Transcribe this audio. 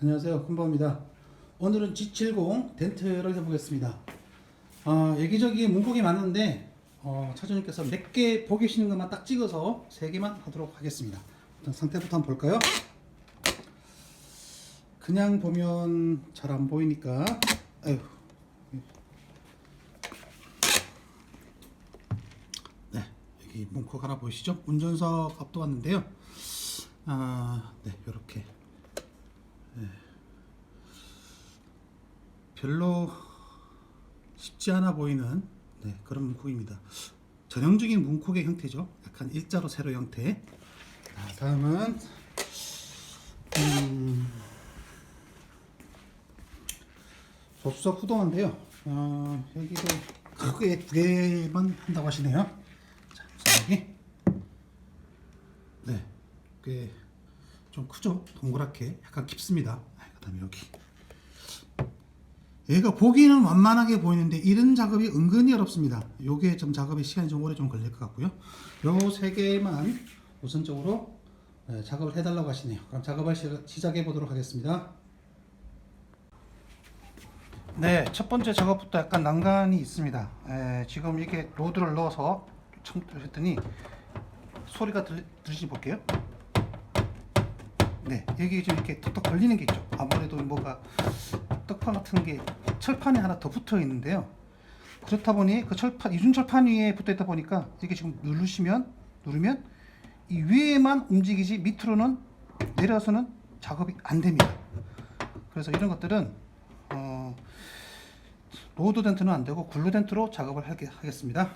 안녕하세요. 큰범입니다. 오늘은 G70 덴트를 해보겠습니다. 아, 여기저기 문콕이 많은데 어, 차주님께서 몇 개 보기 쉬는 것만 딱 찍어서 세 개만 하도록 하겠습니다. 일단 상태부터 한번 볼까요? 그냥 보면 잘 안 보이니까 아유. 네, 여기 문콕 하나 보이시죠? 운전석 앞도 왔는데요. 아, 네, 이렇게 별로 쉽지 않아 보이는 네, 그런 문콕입니다. 전형적인 문콕의 형태죠. 약간 일자로 세로 형태. 자, 다음은 음, 조수석 후동인데요. 어, 여기도 크게 두 개만 한다고 하시네요. 자, 여기. 네, 꽤 좀 크죠? 동그랗게 약간 깊습니다. 아, 그다음에 여기. 얘가 보기는 완만하게 보이는데 이런 작업이 은근히 어렵습니다. 요게 좀 작업에 시간이 좀 오래 좀 걸릴 것 같고요. 요 세 개만 우선적으로 네, 작업을 해달라고 하시네요. 그럼 작업을 시- 시작해 보도록 하겠습니다. 네, 첫 번째 작업부터 약간 난간이 있습니다. 에, 지금 이게 로드를 넣어서 청소를 했더니 소리가 들, 들리시 볼게요. 네, 여기 좀 이렇게 톡톡 걸리는 게 있죠. 아무래도 뭐가 떡판 같은 게 철판이 하나 더 붙어 있는데요. 그렇다 보니 그 철판 이중 철판 위에 붙어 있다 보니까 이게 지금 누르시면 누르면 이 위에만 움직이지 밑으로는 내려서는 작업이 안 됩니다. 그래서 이런 것들은 어, 로드 덴트는 안 되고 글루 덴트로 작업을 하겠습니다.